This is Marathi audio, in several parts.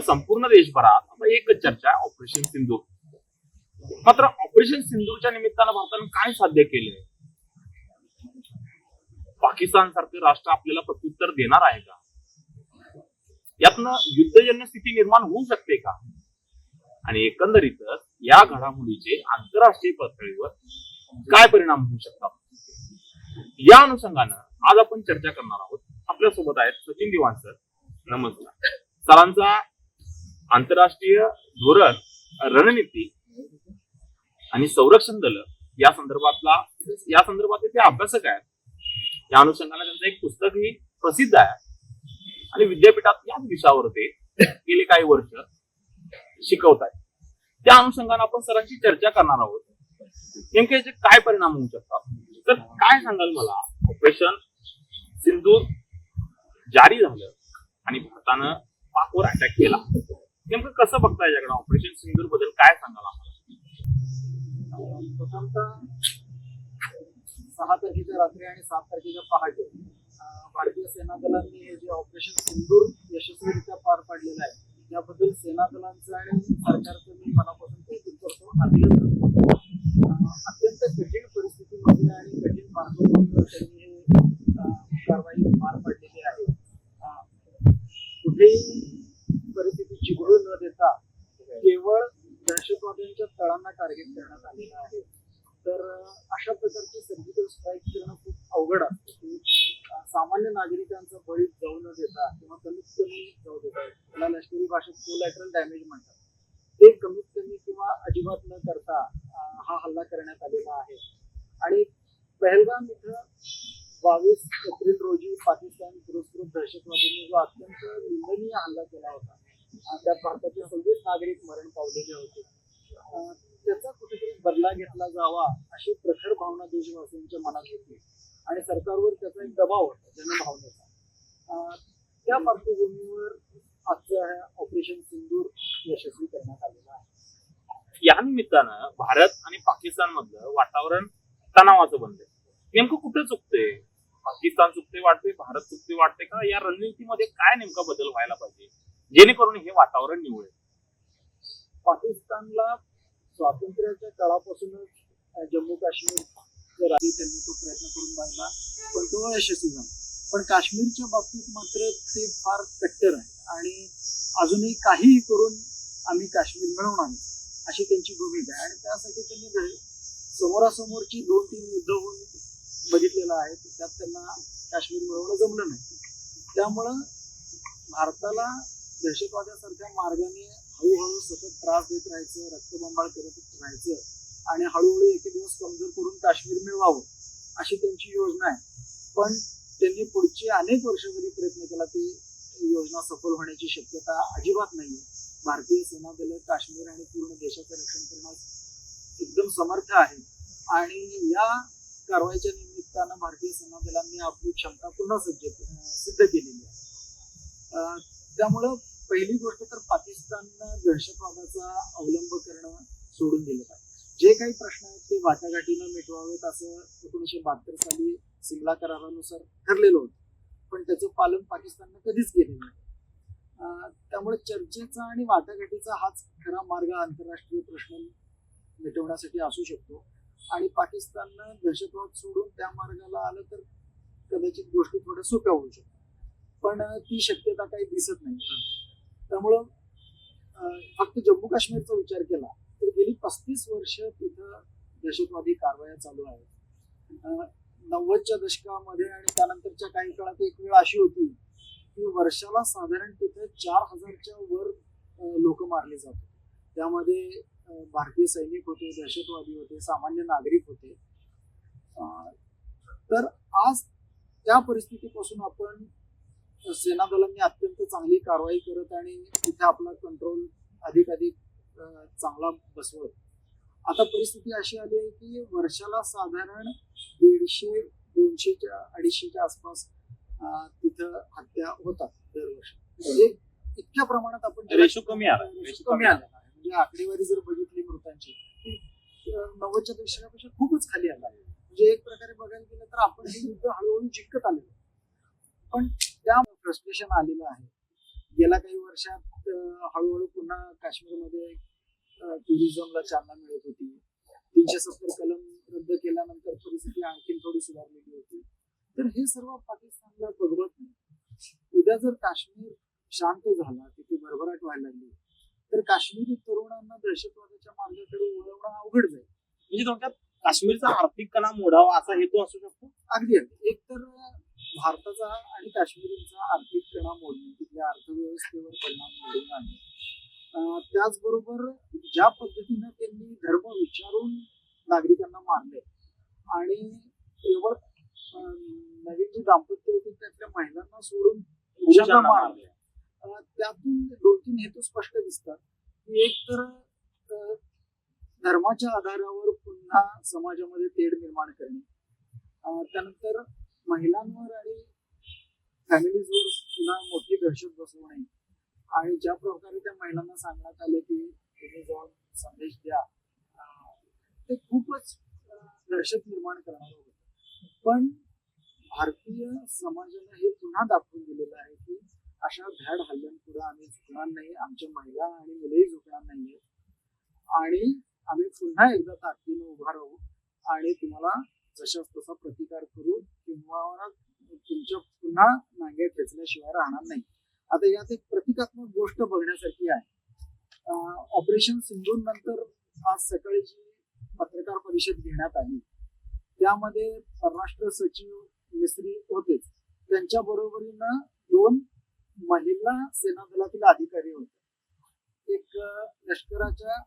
आणि संपूर्ण देशभरात आता एकच चर्चा आहे ऑपरेशन सिंधूर मात्र ऑपरेशन सिंधूरच्या निमित्तानं भारतानं काय साध्य केलंय? पाकिस्तान सारखं राष्ट्र आपल्याला प्रत्युत्तर देणार आहे का? यातनं युद्धजन्य स्थिती निर्माण होऊ शकते का? आणि एकंदरीतच या घडामोडीचे आंतरराष्ट्रीय पातळीवर काय परिणाम होऊ शकतात? या अनुषंगानं आज आपण चर्चा करणार आहोत. आपल्यासोबत आहेत सचिन दिवाण सर नमस्कार. सरांचा आंतरराष्ट्रीय धोरण रणनीती आणि संरक्षण दल या संदर्भातला या संदर्भातले ते अभ्यासक आहेत या अनुषंगाने त्यांचं एक पुस्तकही प्रसिद्ध आहे. आणि विद्यापीठात याच विषयावर ते गेले काही वर्ष शिकवत आहेत. त्या अनुषंगाने आपण सरांची चर्चा करणार आहोत. नेमके याचे काय परिणाम होऊ शकतात? तर काय सांगाल मला? ऑपरेशन सिंधूर जारी झालं आणि भारतानं पाकवर अटॅक केला. नेमकं कसं बघता याच्याकडे ऑपरेशन सिंधूरबद्दल काय सांगाल आम्हाला? प्रथमतः सहा तारखेच्या रात्री आणि सात तारखेच्या पहाटे भारतीय सेना दलांनी हे जे ऑपरेशन सिंदूर यशस्वीरित्या पार पाडलेलं आहे याबद्दल सेना दलांचं आणि सरकारचं मी मनापासून कौतुक करतो. अभिनंदन अत्यंत कठीण परिस्थितीमध्ये आणि कठीण पार्श्वभूमीवर त्यांनी हे कारवाई पार पाडलेली आहे. कुठेही चिघळू न देता केवळ दहशतवाद्यांच्या तळांना टार्गेट करण्यात आलेलं आहे. तर अशा प्रकारचे सर्जिकल स्ट्राईक करणं खूप अवघड असतं की अं, सामान्य नागरिकांचा बळी जाऊ न देता किंवा कमीत कमी जाऊ देता त्याला लष्करी भाषेत कोलॅटरल डॅमेज म्हणतात ते कमीत कमी किंवा अजिबात न करता अं, हा हल्ला करण्यात आलेला आहे आणि पहलगाम इथं बावीस एप्रिल रोजी पाकिस्तान पुरस्कृत दहशतवाद्यांनी जो अत्यंत निंदनीय हल्ला केला होता अं, त्यात भारताचे सव्वीस नागरिक मरण पावलेले होते अं, त्याचा कुठेतरी बदला घेतला जावा अशी प्रखर भावना देशवासियांच्या मनात होती आणि सरकारवर त्याचा एक दबाव होता जनभावनेचा अं, त्या पार्श्वभूमीवर आजचं हे ऑपरेशन सिंदूर यशस्वी करण्यात आलेलं आहे या निमित्तानं भारत आणि पाकिस्तान मधलं वातावरण तणावाचं बनलंय नेमकं कुठे चुकते पाकिस्तान चुकते वाटते भारत चुकते वाटते का? या रणनीतीमध्ये काय नेमका बदल व्हायला पाहिजे? जेणेकरून हे वातावरण निवडेल. पाकिस्तानला स्वातंत्र्याच्या काळापासूनच जम्मू काश्मीर राज्य त्यांनी तो प्रयत्न करून पाहिला पण तो यशस्वी झाला पण काश्मीरच्या बाबतीत मात्र ते फार कट्टर आहे. आणि अजूनही काहीही करून आम्ही काश्मीर मिळवणार अशी त्यांची भूमिका आहे. आणि त्यासाठी त्यांनी समोरासमोरची दोन तीन युद्ध होऊन बघितलेलं आहे त्यात त्यांना काश्मीर मिळवणं जमलं नाही. त्यामुळं भारताला दहशतवाद्यासारख्या मार्गाने हळूहळू सतत त्रास देत राहायचं रक्तबंबाळ करत राहायचं आणि हळूहळू एके दिवस कमजोर करून काश्मीर मिळवावं अशी त्यांची योजना आहे. पण त्यांनी पुढची अनेक वर्ष जरी प्रयत्न केला ती योजना सफल होण्याची शक्यता अजिबात नाही भारतीय सेना दल काश्मीर आणि पूर्ण देशाचं रक्षण करण्यास एकदम समर्थ आहे. आणि या कारवाईच्या निमित्तानं भारतीय सेना दलांनी आपली क्षमता पुन्हा सज्ज सिद्ध केलेली आहे. त्यामुळं पहिली गोष्ट तर पाकिस्ताननं दहशतवादाचा अवलंब करणं सोडून दिलं पाहिजे. जे काही प्रश्न आहेत ते वाटाघाटीनं मिटवावेत असं एकोणीसशे बहात्तर साली सिमला करारानुसार ठरलेलं होतं. पण त्याचं पालन पाकिस्ताननं कधीच केलेलं नाही. त्यामुळे चर्चेचा आणि वाटाघाटीचा हाच खरा मार्ग आंतरराष्ट्रीय प्रश्न मिटवण्यासाठी असू शकतो. आणि पाकिस्ताननं दहशतवाद सोडून त्या मार्गाला आलं तर कदाचित गोष्टी थोड्या सोप्या होऊ शकतात. पण ती शक्यता काही दिसत नाही. त्यामुळं फक्त जम्मू काश्मीरचा विचार केला तर गेली पस्तीस वर्ष तिथं दहशतवादी कारवाया चालू आहेत. नव्वदच्या दशकामध्ये आणि त्यानंतरच्या काही काळात एक वेळ अशी होती की वर्षाला साधारण तिथं चार हजारच्या वर लोक मारले जात होते. त्यामध्ये भारतीय सैनिक होते दहशतवादी होते सामान्य नागरिक होते. तर आज त्या परिस्थितीपासून आपण सेना दलांनी अत्यंत चांगली कारवाई करत आणि तिथे आपला कंट्रोल अधिक अधिक चांगला बसवत. आता परिस्थिती अशी आली आहे की वर्षाला साधारण दीडशे दोनशेच्या अडीचशेच्या आसपास तिथं हत्या होतात दरवर्षी. म्हणजे इतक्या प्रमाणात आपण त्याला- रेशो कमी आला. म्हणजे आकडेवारी जर बघितली मृतांची ती नव्वदच्या दशकापेक्षा खूपच खाली आला. आहे म्हणजे एक प्रकारे बघायला गेलं तर आपण हे युद्ध हळूहळू जिंकत आलेलो पण त्या फ्रस्ट्रेशन आलेलं आहे. गेल्या काही वर्षात हळूहळू पुन्हा काश्मीरमध्ये टुरिझमला चालना मिळत होती. तीनशे सत्तर कलम रद्द केल्यानंतर परिस्थिती आणखी थोडी सुधारलेली होती. तर हे सर्व पाकिस्तानला बघवत नाही उद्या जर काश्मीर शांत झाला तिथे भरभराट व्हायला लागली तर काश्मीरी तरुणांना दहशतवादाच्या मार्गाकडे वळवणं अवघड जाईल. म्हणजे थोडक्यात काश्मीरचा आर्थिक कणा मोडावा असा हेतू असू शकतो? अगदी अगदी. एक तर भारताचा आणि काश्मीरचा आर्थिक कणा मोडणे तिथल्या अर्थव्यवस्थेवर परिणाम घडून आणणे त्याचबरोबर ज्या पद्धतीनं त्यांनी धर्म विचारून नागरिकांना मारले आणि केवळ नवीन जी दाम्पत्य होती त्यातल्या महिलांना सोडून पुरुषांना मारले. त्यातून दोन तीन हेतू स्पष्ट दिसतात. की एक तर धर्माच्या आधारावर पुन्हा समाजामध्ये तेढ निर्माण करणे. त्यानंतर महिलांवर आणि फॅमिलीजवर पुन्हा मोठी दहशत बसवणे. आणि ज्या प्रकारे त्या महिलांना सांगण्यात आलं की तुम्ही जाऊन संदेश द्या ते खूपच दहशत निर्माण करणार होतं. पण भारतीय समाजानं हे पुन्हा दाखवून दिलेलं आहे की अशा भ्याड हल्ल्यांपुढे आम्ही झुकणार नाही आमच्या महिला आणि मुलंही झुकणार नाहीये. आणि आम्ही पुन्हा एकदा ताकदीनं उभा राहू आणि तुम्हाला जशाच तसा प्रतिकार करू किंवा तुमच्या पुन्हा नांगे ठेचल्याशिवाय राहणार नाही. आता यात एक प्रतिकात्मक गोष्ट बघण्यासारखी आहे. ऑपरेशन सिंधू नंतर आज सकाळी जी पत्रकार परिषद घेण्यात आली त्यामध्ये परराष्ट्र सचिव मिस्त्री होतेच. त्यांच्या बरोबरीनं दोन महिला सेना दलातील अधिकारी होते एक लष्कराच्या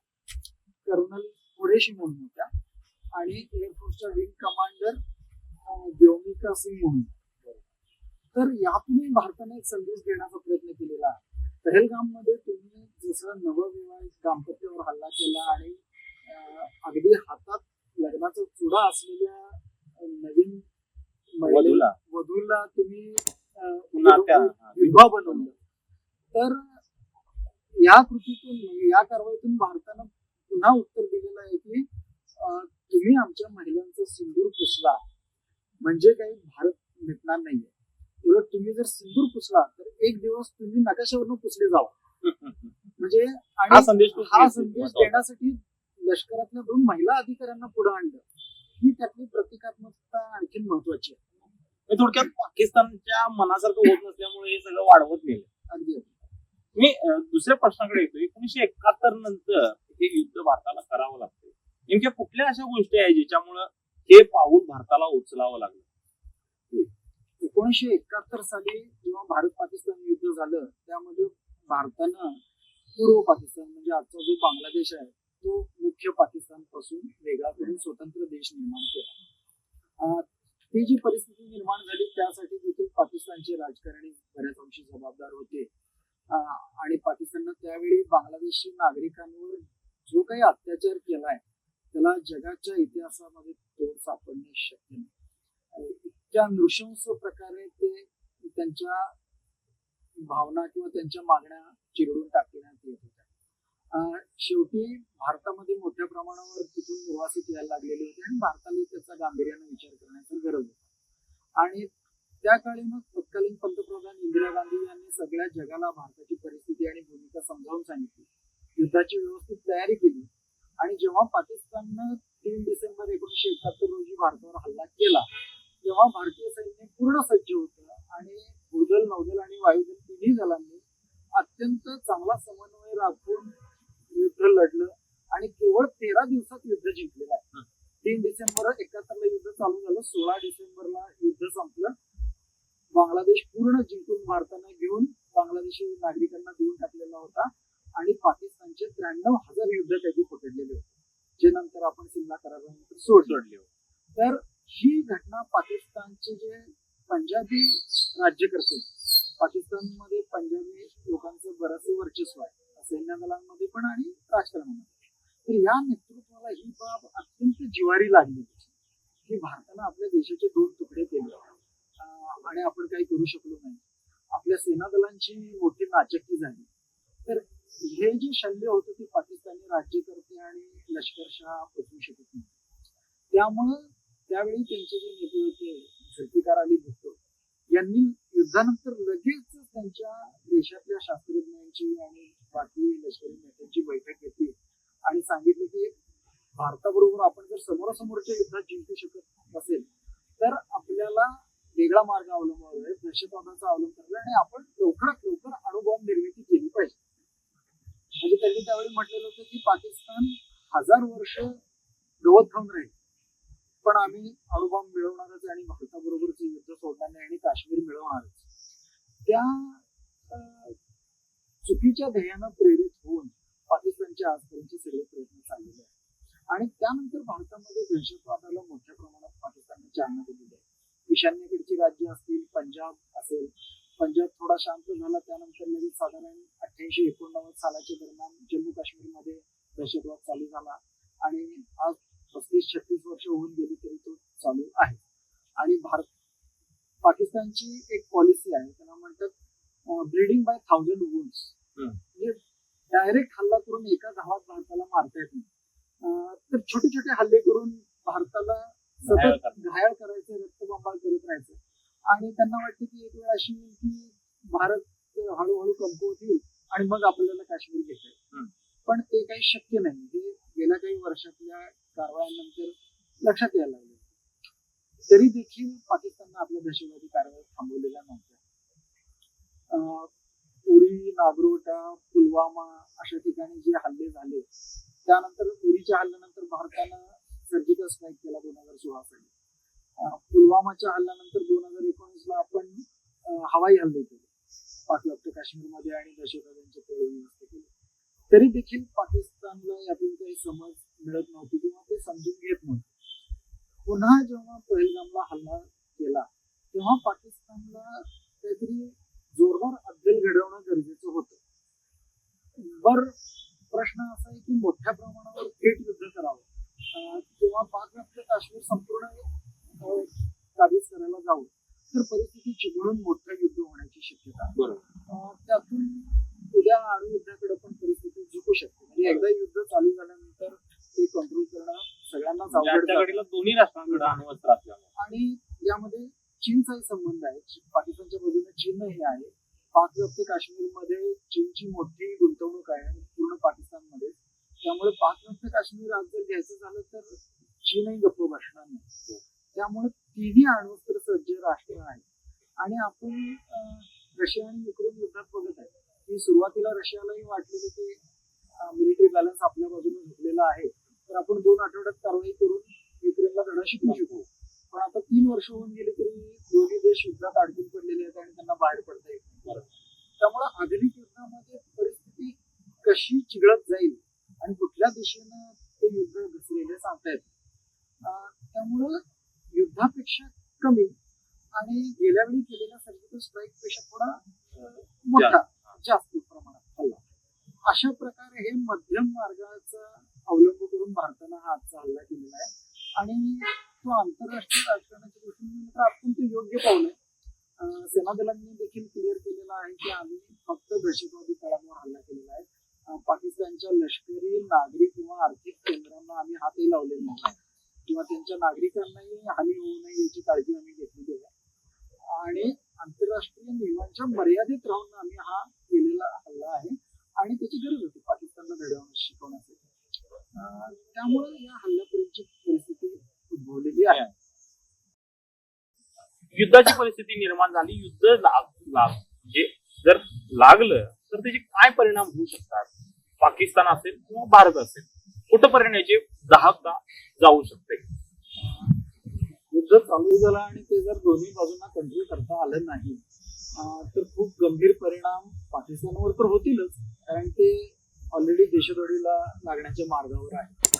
कर्नल कुरेशी म्हणून होत्या आणि एअरफोर्सच्या विंग कमांडर व्योमिका सिंग म्हणून. तर यातूनही भारताने एक संदेश देण्याचा प्रयत्न केलेला आहे. पहलगाममध्ये तुम्ही जसं नवविवाहित दाम्पत्यावर हल्ला केला आणि अगदी हातात लग्नाचा चुडा असलेल्या नवीन. वधूला तुम्ही विधवा बनवलं तर या कृतीतून या कारवाईतून भारतानं पुन्हा उत्तर दिलेलं आहे की तुम्ही आमच्या महिलांचा सिंदूर पुसला. म्हणजे काही भारत भेटणार नाहीये. उलट तुम्ही जर सिंदूर पुसला तर एक दिवस तुम्ही नकाशावरून पुसले जावा. म्हणजे हा आणि संदेश हा संदेश. देण्यासाठी लष्करातल्या दोन महिला अधिकाऱ्यांना पुढे आणलं. ही त्यातली प्रतिकात्मकता आणखी महत्वाची आहे. थोडक्यात पाकिस्तानच्या मनासारखं होत नसल्यामुळे हे सगळं वाढवत नेलं अगदी. मी दुसऱ्या प्रश्नाकडे येतो एकोणीशे एकाहत्तर नंतर हे युद्ध भारताला करावं लागतं नेमक्या कुठल्या अशा गोष्टी आहेत ज्याच्यामुळं हे पाऊल भारताला उचलावं लागलं? एकोणीसशे एकाहत्तर साली जेव्हा भारत पाकिस्तान युद्ध झालं त्यामध्ये भारतानं पूर्व पाकिस्तान म्हणजे आजचा जो बांगलादेश आहे तो मुख्य पाकिस्तानपासून वेगळा करून स्वतंत्र देश निर्माण केला. ती जी परिस्थिती निर्माण झाली त्यासाठी देखील पाकिस्तानचे राजकारणी बऱ्याच अंशी जबाबदार होते. आणि पाकिस्ताननं त्यावेळी बांगलादेशी नागरिकांवर जो काही अत्याचार केलाय त्याला जगाच्या इतिहासामध्ये तोड सापडणे शक्य नाही. इतक्या नृशंस प्रकारे ते त्यांच्या भावना किंवा त्यांच्या मागण्या चिरडून टाकण्यात येत होत्या. शेवटी भारतामध्ये मोठ्या प्रमाणावर तिथून निवासित यायला लागलेले होते आणि भारताला त्याचा गांभीर्याने विचार करण्याची गरज होती. आणि त्या काळी मग तत्कालीन पंतप्रधान इंदिरा गांधी यांनी सगळ्या जगाला भारताची परिस्थिती आणि भूमिका समजावून सांगितली. युद्धाची व्यवस्थित तयारी केली. आणि जेव्हा पाकिस्ताननं तीन डिसेंबर एकोणीशे एकाहत्तर रोजी भारतावर हल्ला केला तेव्हा भारतीय सैन्य पूर्ण सज्ज होतं आणि भूदल नौदल आणि वायुदल तिन्ही दलांनी अत्यंत चांगला समन्वय राखून युद्ध लढलं आणि केवळ तेरा दिवसात युद्ध जिंकलेलं आहे. तीन डिसेंबर एकाहत्तरला युद्ध चालू झालं सोळा डिसेंबरला युद्ध संपलं बांगलादेश पूर्ण जिंकून भारतानं घेऊन बांगलादेशी नागरिकांना देऊन टाकलेला होता. आणि पाकिस्तानचे त्र्याण्णव हजार युद्ध त्याची पकडलेले होते जे नंतर आपण सिमला करारानंतर सोडले होते. तर ही घटना पाकिस्तानचे जे पंजाबी राज्यकर्ते पाकिस्तानमध्ये पंजाबी लोकांचं बरंचसं वर्चस्व आहे सैन्य दलांमध्ये पण आणि राजकारणामध्ये तर या नेतृत्वाला ही बाब अत्यंत जिवारी लागली की भारतानं आपल्या देशाचे दोन तुकडे केले अं, आणि आपण काही करू शकलो नाही सेनादलांची मोठी नाचक्की झाली. तर हे जे शल्य होतं ते पाकिस्तानी राज्यकर्ते आणि लष्करशाह पचवू शकत नाही त्यामुळं त्यावेळी त्यांचे जे नेते होते झुल्फिकार अली भुट्टो यांनी युद्धानंतर लगेच त्यांच्या देशातल्या शास्त्रज्ञांची आणि बाकी लष्करी नेत्यांची बैठक घेतली आणि सांगितलं की भारताबरोबर आपण जर समोरासमोरच्या युद्धात जिंकू शकत नसेल तर आपल्याला वेगळा मार्ग अवलंबावा दहशतवादाचा अवलंब करावा आणि आपण लवकरात लवकर अणुबॉम्ब निर्मिती केली पाहिजे. म्हणजे त्यांनी त्यावेळी म्हटलेलं होतं की पाकिस्तान हजार वर्ष गवत खाऊन राहील. पण आम्ही अणुबॉम्ब मिळवणारच आणि भारताबरोबरचं युद्ध सोडणार नाही आणि काश्मीर मिळवणारच. त्या चुकीच्या ध्येयानं प्रेरित होऊन पाकिस्तानच्या आजपर्यंतचे सगळे प्रयत्न चाललेले आहेत. आणि त्यानंतर भारतामध्ये दहशतवादाला मोठ्या प्रमाणात पाकिस्तानने चालना दिलेली आहे. ईशान्येकडची राज्य असतील पंजाब असेल. पंजाब थोडा शांत झाला त्यानंतर लगेच साधारण अठ्ठ्याऐंशी एकोणनव्वद सालाच्या दरम्यान जम्मू काश्मीरमध्ये दहशतवाद चालू झाला. आणि आज पस्तीस छत्तीस वर्ष होऊन गेली तरी तो चालू आहे. आणि भारत पाकिस्तानची एक पॉलिसी आहे त्यांना म्हणतात ब्रीडिंग बाय थाउजंड वुन्स. म्हणजे डायरेक्ट हल्ला करून एका गावात भारताला मारता येत नाही. तर छोटे छोटे हल्ले करून भारताला सतत घायाळ करायचं रक्तबंबाळ करत राहायचं. आणि त्यांना वाटतं की एक वेळ अशी येईल की भारत हळूहळू कमकुवत येईल आणि मग आपल्याला काश्मीर घेता येईल. पण ते काही शक्य नाही. हे गेल्या काही वर्षातल्या कारवायांनंतर लक्षात यायला लागले. तरी देखील पाकिस्ताननं आपल्या दहशतवादी कारवाया थांबवलेल्या नव्हत्या. उरी नागरोटा पुलवामा अशा ठिकाणी जे हल्ले झाले त्यानंतर उरीच्या हल्ल्यानंतर भारतानं सर्जिकल स्ट्राईक केला दोन हजार सोळा साली. पुलवामाच्या हल्ल्यानंतर दोन हजार एकोणीस ला आपण हवाई हल्ले केले. पाकव्याप्त काश्मीरमध्ये आणि दहशतवाद्यांचे तळ केले. तरी देखील पाकिस्तानला यातून काही समज मिळत नव्हती किंवा ते समजून घेत नव्हते. पुन्हा जेव्हा पहिलगामला हल्ला केला तेव्हा पाकिस्तानला काहीतरी जोरदार अद्दल घडवणं गरजेचं होतं. बर प्रश्न असा आहे की मोठ्या प्रमाणावर थेट युद्ध करावं. किंवा पाकव्याप्त काश्मीर संपूर्ण काबीज करायला जाऊ तर परिस्थिती चिघळून मोठं युद्ध होण्याची शक्यता त्यातून उद्या अणुयुद्धाकडे पण परिस्थिती झुकू शकते. म्हणजे एकदा युद्ध चालू झाल्यानंतर ते कंट्रोल करणं सगळ्यांनाच अवघड. घडीला दोन्ही राष्ट्रांकडे अण्वस्त्र असल्यामुळे. आणि यामध्ये चीनचाही संबंध आहे. पाकिस्तानच्या बाजूने चीन हे आहे पाकव्याप्त काश्मीरमध्ये चीनची मोठी गुंतवणूक आहे. आणि त्यामुळे पाकव्याप्त काश्मीर आज जर घ्यायचं झालं तर चीनही गप्प बसणार नाही. हो. त्यामुळे तिन्ही अण्वस्त्र सज्ज राष्ट्र आहे आणि आपण रशिया आणि युक्रेन युद्धात बघत आहे. की सुरुवातीला रशियालाही वाटलेलं की मिलिटरी बॅलन्स आपल्या बाजूने झुकलेला आहे. तर आपण दोन आठवड्यात कारवाई करून युक्रेनला धडा शिकू शकू. पण आता तीन वर्ष होऊन गेले तरी दोन्ही देश युद्धात अडकून पडलेले आहेत आणि त्यांना बाहेर पडता येत नाही त्यामुळे आधुनिक युद्धामध्ये परिस्थिती कशी चिघळत जाईल आणि कुठल्या दिशेनं ते युद्ध घसरेल हे सांगता येत नाही. अं, त्यामुळं युद्धापेक्षा कमी आणि गेल्या वेळी केलेल्या सर्जिकल स्ट्राईकपेक्षा थोडा अं, मोठा जास्त प्रमाणात हल्ला अशा प्रकारे हे मध्यम मार्गाचा अवलंब करून भारतानं हा आजचा हल्ला केलेला आहे आणि तो आंतरराष्ट्रीय राजकारणाच्या दृष्टीने तर अत्यंत योग्य पाऊल आहे अं, सेना दलांनी देखील क्लिअर केलेलं आहे की आम्ही फक्त दहशतवादी तळांवर हल्ला केलेला आहे अं, पाकिस्तानच्या लष्करी नागरी किंवा आर्थिक केंद्रांना आम्ही हातही लावलेला नाही किंवा त्यांच्या नागरिकांनाही हानी होऊ नये याची काळजी आम्ही घेतलेली आहे आणि आंतरराष्ट्रीय नियमांच्या मर्यादित राहून आम्ही हा केलेला हल्ला आहे त्याची गरज होती. पाकिस्तानला घडवणं शिकवण्यासाठी. त्यामुळे या हल्ल्यापर्यंतची परिस्थिती उद्भवलेली आहे. युद्धाची परिस्थिती निर्माण झाली. युद्ध लाग लाग म्हणजे जर लागलं तर त्याचे काय परिणाम होऊ शकतात? पाकिस्तान असेल किंवा भारत असेल? कुठपर्यंत याचे दहाका जाऊ शकते? युद्ध चालू झालं आणि ते जर दोन्ही बाजूंना कंट्रोल करता आलं नाही तर खूप गंभीर परिणाम पाकिस्तानवर तर होतीलच. कारण ते ऑलरेडी देशद्रोहीला लागण्याच्या मार्गावर आहे.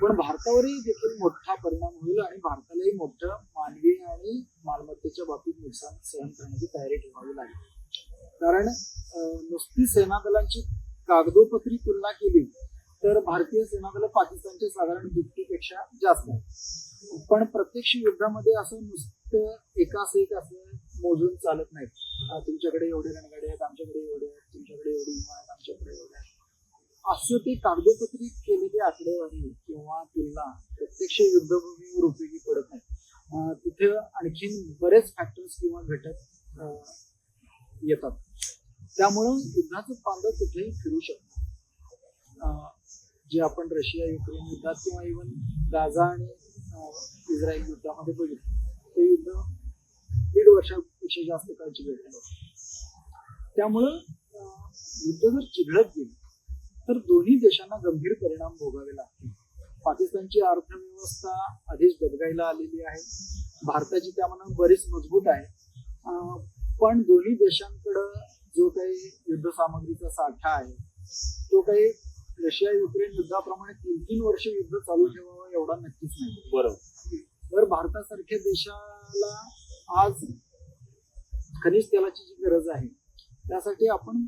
पण भारतावरही देखील मोठा परिणाम होईल आणि भारतालाही मोठं मानवी आणि मालमत्तेच्या बाबतीत नुकसान सहन करण्याची तयारी ठेवावी लागेल. कारण नुसती सेना दलांची कागदोपत्री तुलना केली तर भारतीय सेना दल पाकिस्तानच्या साधारण दुपटीपेक्षा जास्त आहे. पण प्रत्यक्ष युद्धामध्ये असं नुसतं एकास एक असं मोजून चालत नाही. तुमच्याकडे एवढे रणगाडे आहेत आमच्याकडे एवढे आहेत. तुमच्याकडे एवढे आहेत आमच्याकडे एवढे असं ते कागदोपत्री केलेली आकडेवारी किंवा तुलना प्रत्यक्ष युद्धभूमीवर उपयोगी पडत नाही. तिथे आणखीन बरेच फॅक्टर्स किंवा घटक येतात. त्यामुळं युद्धाचं पांडव कुठेही फिरू शकतं अं, जे आपण रशिया युक्रेन युद्धात किंवा इव्हन गाझा आणि इस्रायल युद्धामध्ये बघितलं ते युद्ध दीड वर्षापेक्षा जास्त काळची भेट त्यामुळं युद्ध जर चिघळत गेलं. तर दोन्ही देशांना गंभीर परिणाम भोगावे लागतील. पाकिस्तानची अर्थव्यवस्था आधीच डबघाईला आलेली आहे. भारताची त्यामानाने बरीच मजबूत आहे. पण दोन्ही देशांकडं जो काही युद्धसामग्रीचा साठा आहे तो काही रशिया युक्रेन युद्धाप्रमाणे तीन तीन वर्ष युद्ध चालू ठेवावं एवढा नक्कीच नाही. बरोबर. तर भारतासारख्या देशाला आज खनिज तेलाची जी गरज आहे त्यासाठी आपण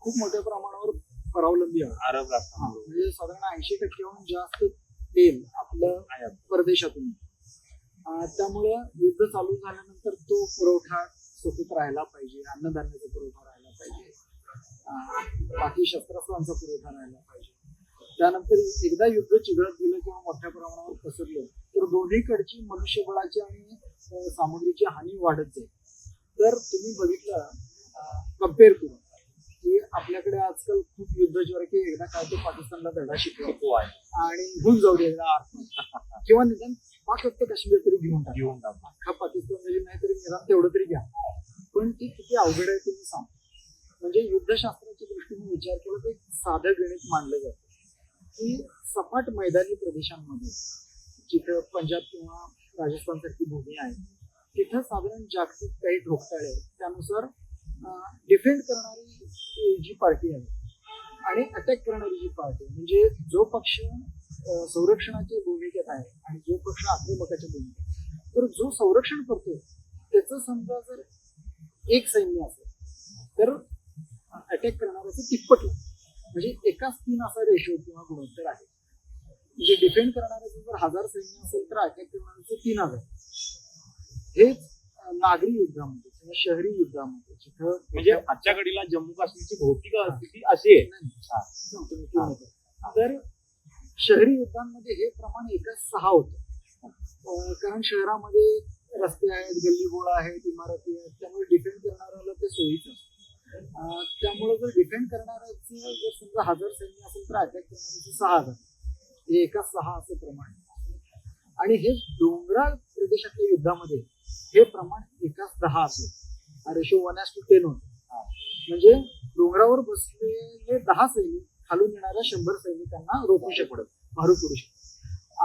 खूप मोठ्या प्रमाणावर परावलंबी आहोत अरब राष्ट्रांबरोबर म्हणजे साधारण ऐंशी टक्क्याहून जास्त तेल आपलं आयात. परदेशातून. अं, त्यामुळं युद्ध चालू झाल्यानंतर तो पुरवठा सतत राहायला पाहिजे अन्नधान्याचा पुरवठा राहायला पाहिजे. अं, बाकी शस्त्रास्त्रांचा पुरवठा राहायला पाहिजे. त्यानंतर एकदा युद्ध चिघळत गेलं किंवा मोठ्या प्रमाणावर पसरलं तर दोन्हीकडची मनुष्यबळाची आणि अं, सामग्रीची हानी वाढत जाईल. तर तुम्ही बघितलं कंपेअर करून. की आपल्याकडे आजकाल खूप युद्ध ज्वार की एकदा काय ते पाकिस्तानला धडा शिकवा तो आहे. आणि होऊन जाऊ दे एकदा किंवा निदान पाक फक्त काश्मीर तरी घेऊन टाका. घेऊन टाका. अख्खा पाकिस्तान जरी नाही तरी निदान तेवढं तरी घ्या. पण ती किती अवघड आहे तुम्ही सांग. म्हणजे युद्धशास्त्राच्या दृष्टीने विचार केला तर एक साधं गणित मानलं जातं. की सपाट मैदानी प्रदेशांमध्ये जिथं पंजाब किंवा राजस्थान सारखी भूमी आहे तिथं साधारण जागतिक काही ठोकताळे त्यानुसार डिफेंड करणारी जी पार्टी आहे आणि अटॅक करणारी जी पार्टी म्हणजे जो पक्ष संरक्षणाच्या भूमिकेत आहे आणि जो पक्ष आक्रमकाच्या भूमिकेत आहे. तर जो संरक्षण करतोय त्याचं समजा जर एक सैन्य असेल तर अटॅक करणाऱ्याचं तिप्पट म्हणजे एकाच तीन असा रेशो किंवा गुणोत्तर आहे म्हणजे डिफेंड करणाऱ्याचं जर हजार सैन्य असेल तर अटॅक करणाऱ्याचं तीन हजार हेच नागरी युद्धामध्ये शहरी युद्धामध्ये जिथं म्हणजे आजच्या घडीला जम्मू काश्मीरची भौतिक स्थिती अशी आहे. तर शहरी युद्धांमध्ये हे प्रमाण एकाच सहा होतं. कारण शहरामध्ये रस्ते आहेत गल्ली बोळा आहेत इमारती आहेत. त्यामुळे डिफेंड करणाऱ्याला ते सोयीचं त्यामुळे जर डिफेंड करणाऱ्याचं जर समजा हजार सैन्य असेल तर अटॅक करणाऱ्याचं सहा हजार. हे एकाच सहा असं प्रमाण. आणि हे डोंगराळ प्रदेशातल्या युद्धामध्ये हे प्रमाण एकाच दहा असेल. Ratio one is to ten होते. म्हणजे डोंगरावर बसलेले दहा सैनिक खालून येणाऱ्या शंभर सैनिकांना रोखू शकतात मारू करू शकतात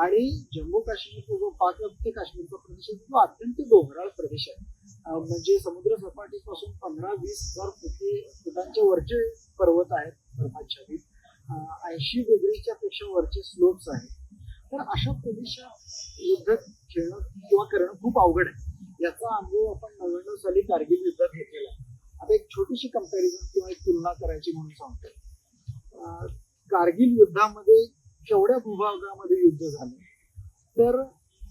आणि जम्मू काश्मीरचा जो पाकव्याप्त काश्मीरचा प्रदेश आहे तो अत्यंत डोंगराळ प्रदेश आहे. म्हणजे समुद्र सपाटीपासून पंधरा वीस हजार फुटी फुटांच्या वरचे पर्वत आहेत पर्वताच्छादित ऐंशी डिग्रीच्या पेक्षा वरचे स्लोप्स आहेत. तर अशा प्रदेशात युद्ध खेळणं किंवा करणं खूप अवघड आहे. याचा अनुभव आपण नव्याण्णव साली कारगिल युद्धात घेतलेला आहे. आता एक छोटीशी कंपॅरिझन किंवा एक तुलना करायची म्हणून सांगतो. कारगिल युद्धामध्ये केवढ्या भूभागामध्ये युद्ध झालं? तर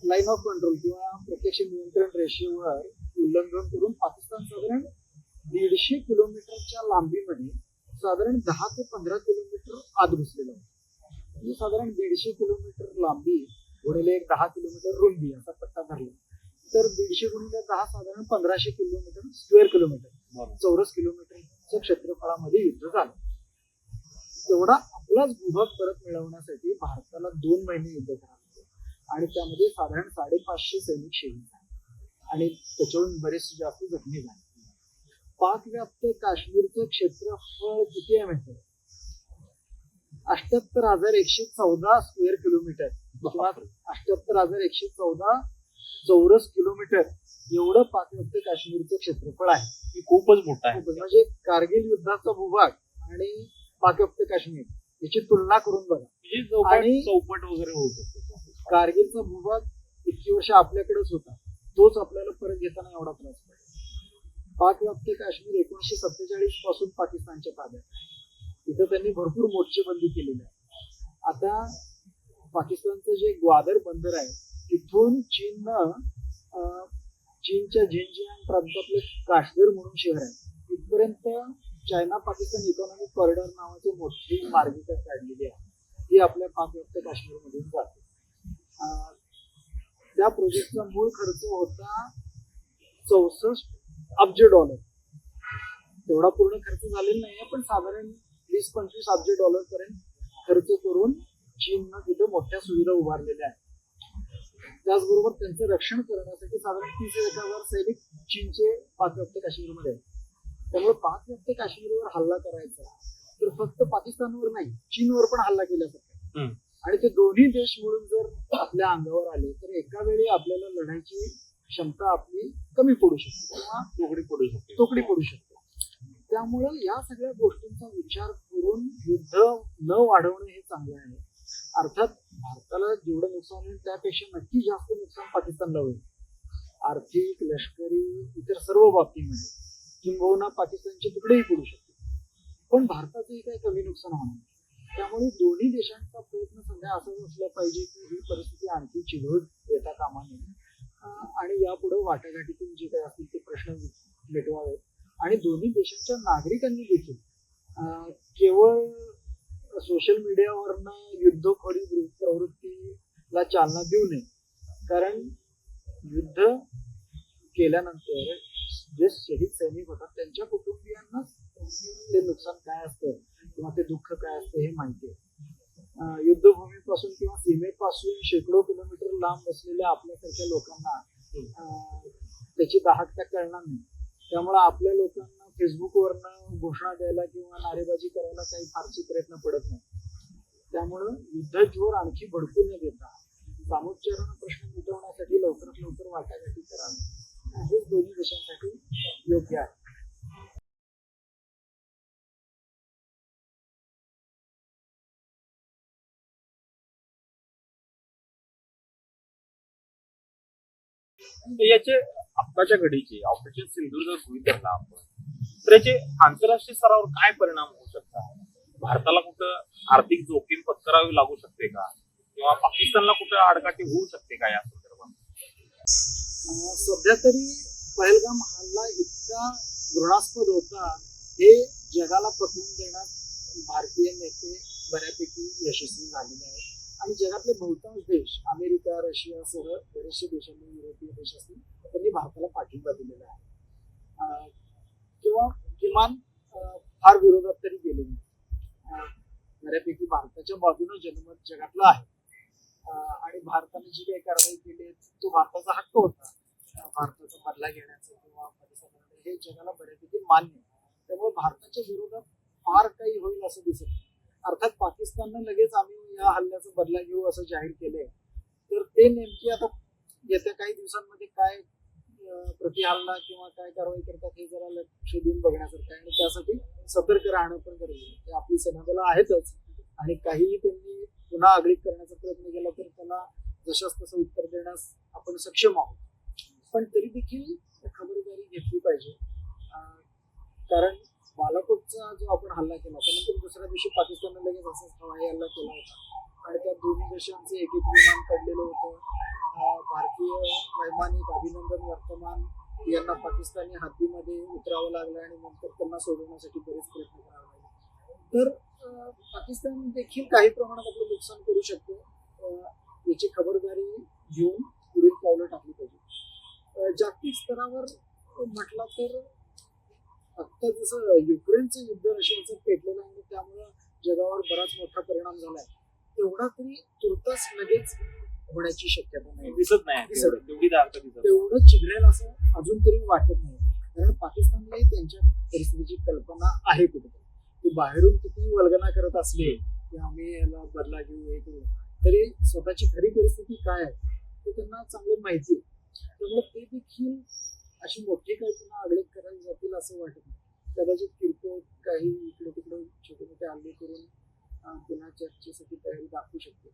लाईन ऑफ कंट्रोल किंवा प्रत्यक्ष नियंत्रण रेषेवर उल्लंघन करून पाकिस्तान साधारण दीडशे किलोमीटरच्या लांबीमध्ये साधारण दहा ते पंधरा किलोमीटर आत घुसलेलं होतं. म्हणजे साधारण दीडशे किलोमीटर लांबी गुणिले एक दहा किलोमीटर रुंदी असा पट्टा धरला. तर दीडशे गुणिले दहा साधारण पंधराशे किलोमीटर स्क्वेअर किलोमीटर. चौरस किलोमीटरच्या क्षेत्रफळामध्ये युद्ध झालं. तेवढा आपलाच भूभाग परत मिळवण्यासाठी भारताला दोन महिने युद्ध करावं. आणि त्यामध्ये साधारण साडेपाचशे सैनिक शहीद झाले. आणि त्याच्यावरून बरेचसे जास्त जखमी झाले. पाक व्याप्त काश्मीरचं क्षेत्रफळ किती आहे माहिती अठ्याहत्तर हजार एकशे चौदा स्क्वेअर किलोमीटर किंवा अठ्याहत्तर हजार एकशे चौदा चौरस किलोमीटर एवढं पाक व्याप्त काश्मीरचं क्षेत्रफळ आहे. ही खूपच मोठा आहे. म्हणजे कारगिल युद्धाचा भूभाग आणि पाकव्याप्त काश्मीर याची तुलना करून बघा. म्हणजे आणि- चौपट वगैरे होऊ शकतो. कारगिलचा भूभाग इतकी वर्ष आपल्याकडेच होता. तोच आपल्याला परत घेताना एवढा त्रास पडला. पाकव्याप्त काश्मीर एकोणीशे सत्तेचाळीसपासून पाकिस्तानच्या ताब्यात आहे. तिथं त्यांनी भरपूर मोर्चेबंदी केलेली आहे. आता पाकिस्तानचं जे ग्वादर बंदर आहे तिथून चीननं अं, चीनच्या झिनजियांग प्रांतातलं काश्मीर म्हणून शहर आहे. तिथपर्यंत चायना पाकिस्तान इकॉनॉमिक कॉरिडॉर नावाची मोठी मार्गिका काढलेली आहे. जी आपल्या पाकव्याप्त काश्मीरमधून जाते. अं, त्या प्रोजेक्टचा मूळ खर्च होता चौसष्ट अब्ज डॉलर तेवढा पूर्ण खर्च झालेला नाहीये पण साधारण वीस पंचवीस अब्ज डॉलर पर्यंत खर्च करून चीननं तिथे मोठ्या सुविधा उभारलेल्या आहेत. त्याचबरोबर त्यांचं रक्षण करण्यासाठी साधारण तीस हजार सैनिक चीनचे पाच व्यक्त काश्मीरमध्ये आहेत. त्यामुळे पाच व्यक्त काश्मीरवर हल्ला करायचा तर फक्त पाकिस्तानवर नाही चीनवर पण हल्ला केल्यासारखा हम्म. आणि ते दोन्ही देश मिळून जर आपल्या अंगावर आले तर एका वेळी आपल्याला लढायची क्षमता आपली कमी पडू शकते किंवा तुकडी पडू शकते. तोकडी पडू शकते. त्यामुळं या सगळ्या गोष्टींचा विचार करून युद्ध न वाढवणं हे चांगलं आहे. अर्थात भारताला जेवढं नुकसान होईल त्यापेक्षा नक्की जास्त नुकसान पाकिस्तानला होईल. आर्थिक लष्करी इतर सर्व बाबतीमध्ये किंबहुना पाकिस्तानचे तुकडेही पडू शकते पण भारताचंही काही कमी नुकसान होणार नाही. त्यामुळे दोन्ही देशांचा प्रयत्न सध्या असं असला पाहिजे की ही परिस्थिती आणखी चिघळून येता कामा नये. आणि यापुढे वाटाघाटीतून जे काही असतील ते प्रश्न मिटवावेत. आणि दोन्ही देशांच्या नागरिकांनी देखील केवळ सोशल मीडियावरनं युद्धखोरी प्रवृत्तीला चालना देऊ नये. कारण युद्ध केल्यानंतर जे शहीद सैनिक होतात त्यांच्या कुटुंबियांना ते नुकसान काय असतं किंवा ते दुःख काय असतं हे माहिती आहे. युद्धभूमीपासून किंवा सीमेपासून शेकडो किलोमीटर लांब असलेल्या आपल्यासारख्या लोकांना अं, त्याची दाहकता कळणार नाही. त्यामुळे आपल्या लोकांना फेसबुकवरनं घोषणा द्यायला किंवा नारेबाजी करायला काही फारसे प्रयत्न पडत नाही. त्यामुळं युद्धज्वर आणखी भडकू न देता सामोपचारानं प्रश्न मिटवण्यासाठी लवकरात लवकर वाटाघाटी करावी. हेच दोन्ही देशांसाठी योग्य आहे. याचे आत्ताच्या घडीचे ऑपरेशन सिंधुदुर्ग गृहित धरला आपण तर याचे आंतरराष्ट्रीय स्तरावर काय परिणाम होऊ शकतात? भारताला कुठं आर्थिक जोखीम पत्करावी लागू शकते का? किंवा पाकिस्तानला कुठं आडकाठी होऊ शकते का या संदर्भात? सध्या तरी पहलगाम हल्ला इतका घृणास्पद होता हे जगाला पटवून देण्यात भारतीय नेते बऱ्यापैकी यशस्वी झालेले आहेत. आणि जगातले बहुतांश देश अमेरिका रशियासह बरेचसे देशांनी युरोपीय देश असतील त्यांनी भारताला पाठिंबा दिलेला आहे. किंवा किमान फार विरोधात तरी गेले नाही. बऱ्यापैकी भारताच्या बाजूने जनमत जगातलं आहे. आणि भारताने जी काही कारवाई केली आहे, तो भारताचा हक्क होता. भारताचा बदला घेण्याचा किंवा हे जगाला बऱ्यापैकी मान्य त्यामुळे भारताच्या विरोधात फार काही होईल असं दिसत नाही. अर्थात पाकिस्ताननं लगेच आम्ही या हल्ल्याचा बदला घेऊ असं जाहीर केलंय. तर ते नेमके आता येत्या काही दिवसांमध्ये काय हल्ला किंवा काय कारवाई करतात हे जरा लक्ष देऊन बघण्यासारखं आहे. आणि त्यासाठी सतर्क राहणं पण गरजेचं आहे. ते आपली सेनादलं आहेतच. आणि काहीही त्यांनी पुन्हा आगळीक करण्याचा प्रयत्न केला तर त्याला जशाच तसं उत्तर देण्यास आपण सक्षम आहोत. पण तरी देखील खबरदारी घेतली पाहिजे. कारण बालाकोटचा जो आपण हल्ला केला त्यानंतर दुसऱ्या दिवशी पाकिस्तानने लगेच असाच हवाई हल्ला केला होता. आणि त्या दोन्ही देशांचे एक एक विमान पडलेलं होतं. भारतीय वैमानिक अभिनंदन वर्तमान यांना पाकिस्तानी हद्दीमध्ये उतरावं लागलं आणि नंतर त्यांना सोडवण्यासाठी बरेच प्रयत्न करावे लागले. तर पाकिस्तान देखील काही प्रमाणात आपलं नुकसान करू शकतो. याची खबरदारी घेऊन पुढील पावलं टाकली पाहिजे. जागतिक स्तरावर म्हटलं तर आत्ता जसं युक्रेनचं युद्ध रशियाचं पेटलेलं आहे त्यामुळे त्यामुळं जगावर बराच मोठा परिणाम झालाय. तेवढा तरी तुर्तास लगेच होण्याची शक्यता नाही. दिसत नाही दिसत तेवढं- तेवढी चिघळेल असं अजून तरी वाटत नाही. कारण पाकिस्तानलाही त्यांच्या परिस्थितीची कल्पना आहे कुठेतरी. ते बाहेरून किती वल्गना करत असले की आम्ही याला बदला घेऊ हे करू. तरी स्वतःची खरी परिस्थिती काय आहे ते त्यांना चांगलं माहिती आहे. त्यामुळे ते देखील अशी मोठी कल्पना आगळीक करायला जातील असं वाटत नाही. कदाचित किरकोळ काही इकडे तिकडे छोटे मोठे हल्ले करून पुन्हा चर्चेसाठी तयारी दाखवू शकते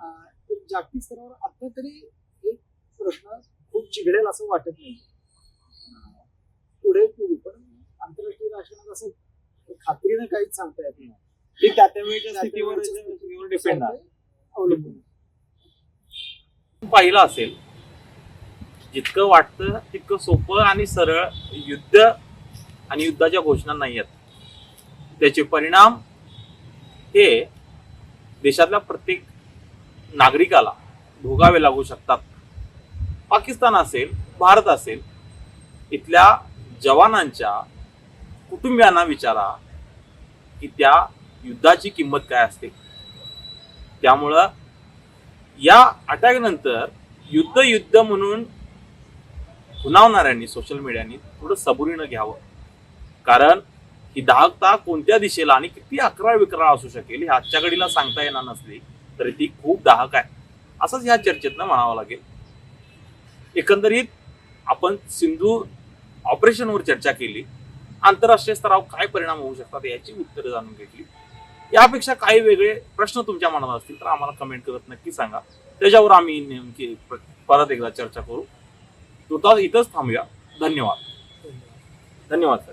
जागतिक स्तरावर आता तरी एक प्रश्न खूप चिघळेल असं वाटत नाही. पुढे पुढे पण आंतरराष्ट्रीय राजकारणात असं खात्रीनं काहीच सांगता येत नाही. ते त्या स्थितीवर डिपेंड आहे. अवलंबून. पाहिलं असेल जितकं वाटतं तितकं सोपं आणि सरळ युद्ध आणि युद्धाच्या घोषणा नाही आहेत. त्याचे परिणाम हे देशातल्या प्रत्येक नागरिकाला भोगावे लागू शकतात. पाकिस्तान असेल भारत असेल इथल्या जवानांच्या कुटुंबियांना विचारा की त्या युद्धाची किंमत काय असते. त्यामुळं या अटॅकनंतर युद्ध युद्ध म्हणून खुणावणाऱ्यांनी सोशल मीडियानी थोडं सबुरीनं घ्यावं. कारण ही दाहकता कोणत्या दिशेला आणि किती अकरा विक्रा असू शकेल हे आजच्या घडीला सांगता येणार नसली. तरी ती खूप दाहक आहे. असंच ह्या चर्चेतनं म्हणावं लागेल. एकंदरीत आपण सिंधू ऑपरेशनवर चर्चा केली. आंतरराष्ट्रीय स्तरावर काय परिणाम होऊ शकतात याची उत्तरं जाणून घेतली. यापेक्षा काही वेगळे प्रश्न तुमच्या मनात असतील तर आम्हाला कमेंट करत नक्की सांगा. त्याच्यावर आम्ही नेमकी परत एकदा चर्चा करू. तुर्तास इथंच थांबूया. धन्यवाद. धन्यवाद. सर